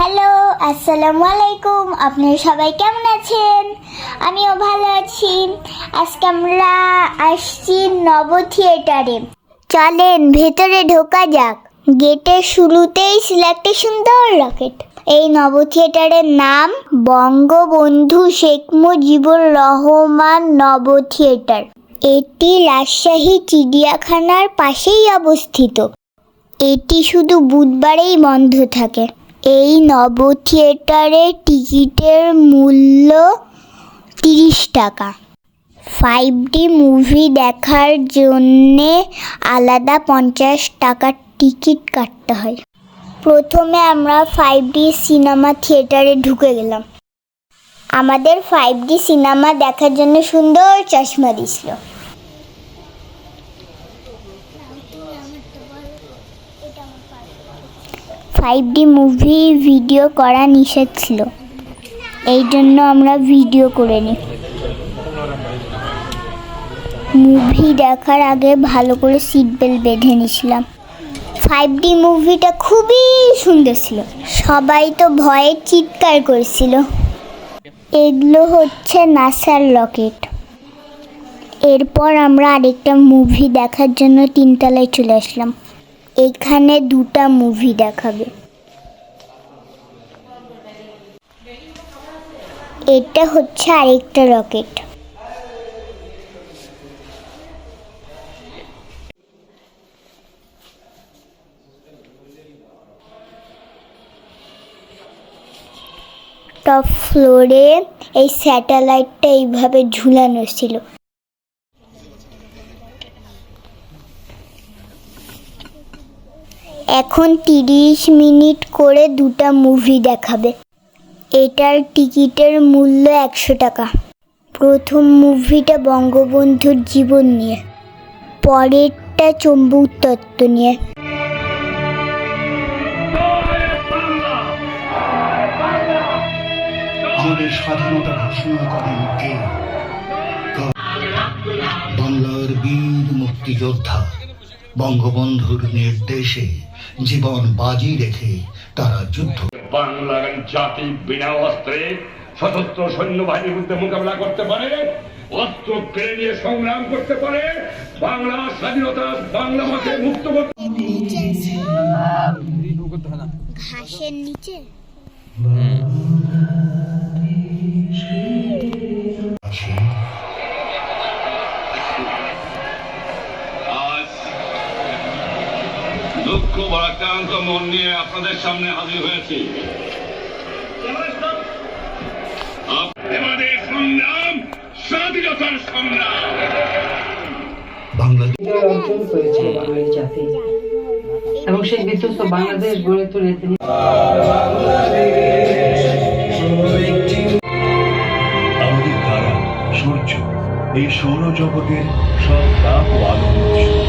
Hello, আসসালামু আলাইকুম। আপনারা সবাই কেমন আছেন? আমিও ভালো আছি। আজকে আমরা আসছি নব থিয়েটারে। চলেন, ভেতরে ঢোকা যাক। গেটের শুরুতেই ছিল একটা সুন্দর রকেট। এই নব থিয়েটারের নাম বঙ্গবন্ধু শেখ মুজিবুর রহমান নব থিয়েটার। এটি রাজশাহী চিড়িয়াখানার পাশেই অবস্থিত। এটি শুধু বুধবারেই বন্ধ থাকে। এই নব থিয়েটারের টিকিটের মূল্য তিরিশ টাকা। ফাইভ ডি মুভি দেখার জন্যে আলাদা পঞ্চাশ টাকার টিকিট কাটতে হয়। প্রথমে আমরা ফাইভ ডি সিনেমা থিয়েটারে ঢুকে গেলাম। আমাদের ফাইভ ডি সিনেমা দেখার জন্য সুন্দর চশমা দিছিল। ফাইভ ডি মুভি ভিডিও করা নিষেধ ছিল। এই জন্য আমরা ভিডিও করে নিই মুভি দেখার আগে ভালো করে সিট বেল্ট বেঁধে নিয়েছিলাম। ফাইভ ডি মুভিটা খুবই সুন্দর ছিল। সবাই তো ভয়ে চিৎকার করেছিল। এগুলো হচ্ছে নাসার লকেট। এরপর আমরা আরেকটা মুভি দেখার জন্য তিনতলায় চলে আসলাম। এখানে দুটা মুভি দেখাবে। এটা হচ্ছে আরেকটা রকেট টপ ফ্লোরে এই স্যাটেলাইটটা এইভাবে ঝুলানো ছিল। এখন তিরিশ মিনিট করে দুটা মুভি দেখাবে। এটার টিকিটের মূল্য একশো টাকা। প্রথম মুভিটা বঙ্গবন্ধুর জীবন নিয়ে, পরেরটা চম্বুক তত্ত্ব নিয়ে। আমাদের স্বাধীনতা ঘোষণা করেন কে? বাংলার বীর মুক্তিযোদ্ধা। বঙ্গবন্ধুর নির্দেশে জীবন বাজি রেখে তারা যুদ্ধ বাংলার জাতি বিনা অস্ত্রে সশস্ত্র সৈন্যবাহিনীর বিরুদ্ধে মোকাবেলা করতে পারে অস্ত্র কেড়ে নিয়ে সংগ্রাম করতে পারে বাংলা স্বাধীনতা বাংলা মাকে মুক্ত করতে ঘাসের নিচে? দুঃখ ভারাক্রান্ত মন নিয়ে আপনাদের সামনে হাজির হয়েছি। আমাদের সংগ্রাম স্বাধীনতার সংগ্রাম। এবং সেই বিধ্বস্ত বাংলাদেশ গড়ে তুলে তিনি আমাদের তারা সূর্য এই সৌরজগতের সব তাপ ও আলোর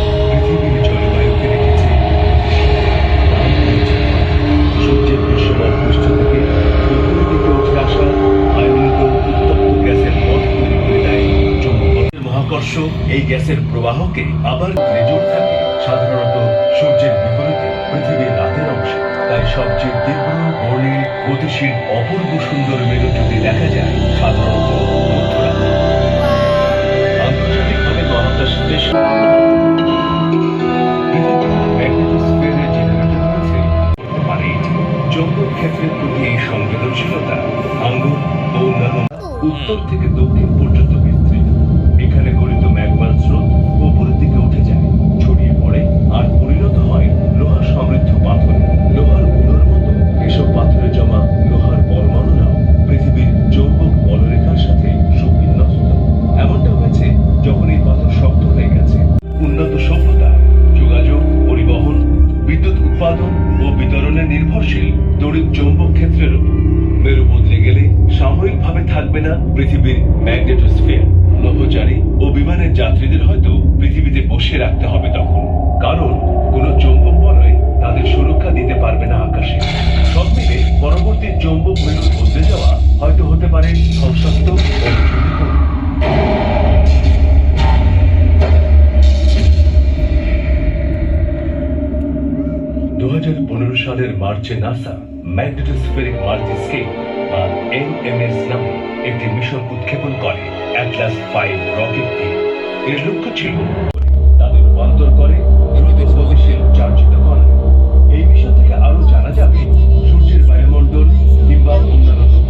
এই গ্যাসের প্রবাহকে আবার রেজোর থাকে। সাধারণত সূর্যের বিপরীতে পৃথিবীর রাতের অংশে। তাই সবচেয়ে তীব্র, বর্ণিল, গতিশীল, অপূর্ব সুন্দর মেরু যদি দেখা যায়, সাধারণত ক্ষেত্রের প্রতি এই সংবেদনশীলতা আঙ্গুর ও উত্তর থেকে দক্ষিণ পর্যন্ত থাকবে না পৃথিবীর ম্যাগনেটোস্ফিয়ার। নভোচারী ও বিমানের যাত্রীদের হয়তো পৃথিবীতে বসে রাখতে হবে তখন। কারণ কোন চৌম্বক বলয় তাদের সুরক্ষা দিতে পারবে না আকাশে। সব মিলে পরবর্তী চৌম্বক মেরুর বদলে যাওয়া হয়তো হতে পারে ধ্বংসাত্মক ও ঝুঁকিপূর্ণ দু সালের মার্চে নাসা ম্যাগনেটোস্ফেরিক মাল্টিস্কেল বা এনএমএস নামে একটি মিশন উৎক্ষেপণ করে অ্যাটলাস ফাইভ রকেট দিয়ে এর লক্ষ্য ছিল তাদের রূপান্তর করে, দ্রুত গতিশীল চার্জিত করা। এই মিশন থেকে আরও জানা যাবে সূর্যের বায়ুমণ্ডল কিংবা অন্যান্য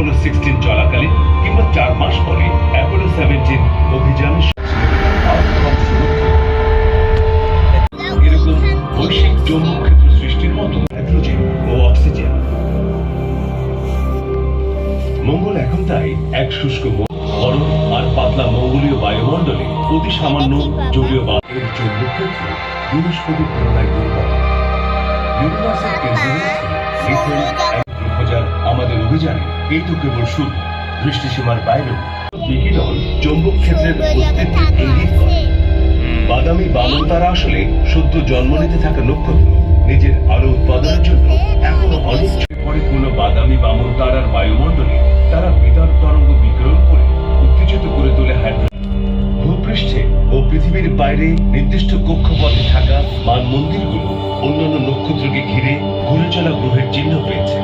অ্যাপোলো সিক্সটিন চলাকালীন কিংবা চার মাস পরে অ্যাপোলো সেভেন্টিন অভিযানে মঙ্গল এখন তাই এক শুষ্ক গরম আর পাতলা মঙ্গলীয় বায়ুমণ্ডলে অতি সামান্য জলীয় বৃহস্পতির তুলনায় দুর্বল। রয়েছে আমাদের অভিযানে এই তো কেবল শুরু দৃষ্টিসীমার বাইরেও। বিকিরণ চৌম্বক ক্ষেত্রের অস্তিত্বের ইঙ্গিত করে বাদামি বামন তারা আসলে সদ্য জন্ম নিতে থাকা নক্ষত্র নিজের আলো উৎপাদনের জন্য এখনও অনেক পরে কোন বাদামি বামন তারার বায়ুমণ্ডলে তারা বিতর তরঙ্গ বিকিরণ করে উত্তেজিত করে তোলে হাইড্রোজেন ভূপৃষ্ঠে ও পৃথিবীর বাইরে নির্দিষ্ট কক্ষপথে থাকা মান মন্দিরগুলো অন্যান্য নক্ষত্রকে ঘিরে ঘুরে চলা গ্রহের চিহ্ন পেয়েছে।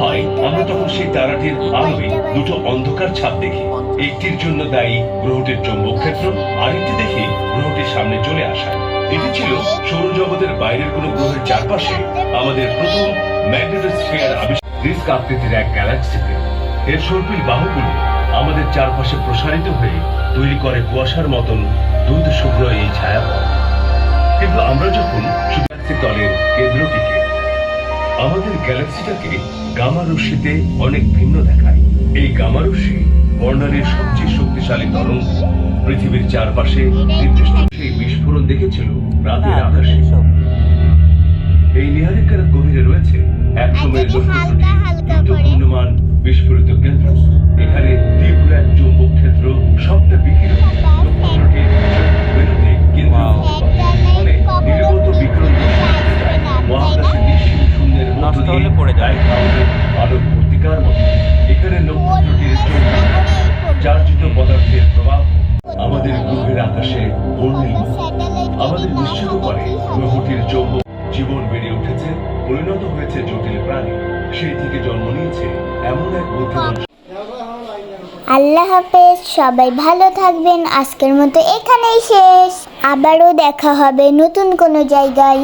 হয়, আমরা তখন সেই তারাটির আলোয় দুটো অন্ধকার ছাপ দেখি। একটির জন্য দায়ী গ্রহটির চৌম্বক ক্ষেত্র আরেকটি দেখি গ্রহটির সামনে চলে আসা। এটি ছিল সৌরজগতের বাইরের কোনো গ্রহের চারপাশে আমাদের প্রথম ম্যাগনেটোস্ফিয়ার আবিষ্কার। আকৃতির এক গ্যালাক্সিতে এর সর্পিল বাহুগুলো আমাদের চারপাশে প্রসারিত হয়ে তৈরি করে কুয়াশার মতন দুধ শুভ্র এই ছায়াপথ। কিন্তু আমরা যখন শুধু তলের কেন্দ্রটিকে আমাদের গ্যালাক্সিটাকে গামা রশ্মিতে অনেক ভিন্ন দেখায়। এই গামা রশ্মি বর্ণালীর সবচেয়ে শক্তিশালী তরঙ্গ। পৃথিবীর চারপাশে নির্দিষ্ট সেই বিস্ফোরণ দেখেছিল রাতের আকাশে এই নিহারিকার গভীরে রয়েছে এক সময়ের আচ্ছা। ঘূর্ণমান বিস্ফোরিত কেন্দ্র। এখানে তীব্র এক চৌম্বক ক্ষেত্র সবটা বিকিরণ। বেরোতে কেন্দ্র ফলে নির্গত বিকিরণ। মহাকাশে নষ্ট হলে পড়ে যাবে। আলোক মতো এখানে চার্জিত পদার্থের প্রবাহ আমাদের গ্রহের আকাশে বর্ণিল আমাদের নিশ্চিত করে গ্রহটির চৌম্বক জীবন বেড়ে উঠেছে পরিণত হয়েছে জটিল প্রাণী সেই থেকে জন্ম নিয়েছে এমন এক বুদ্ধিমান আল্লাহ হাফেজ সবাই ভালো থাকবেন আজকের মতো এখানেই শেষ। আবারও দেখা হবে নতুন কোনো জায়গায়।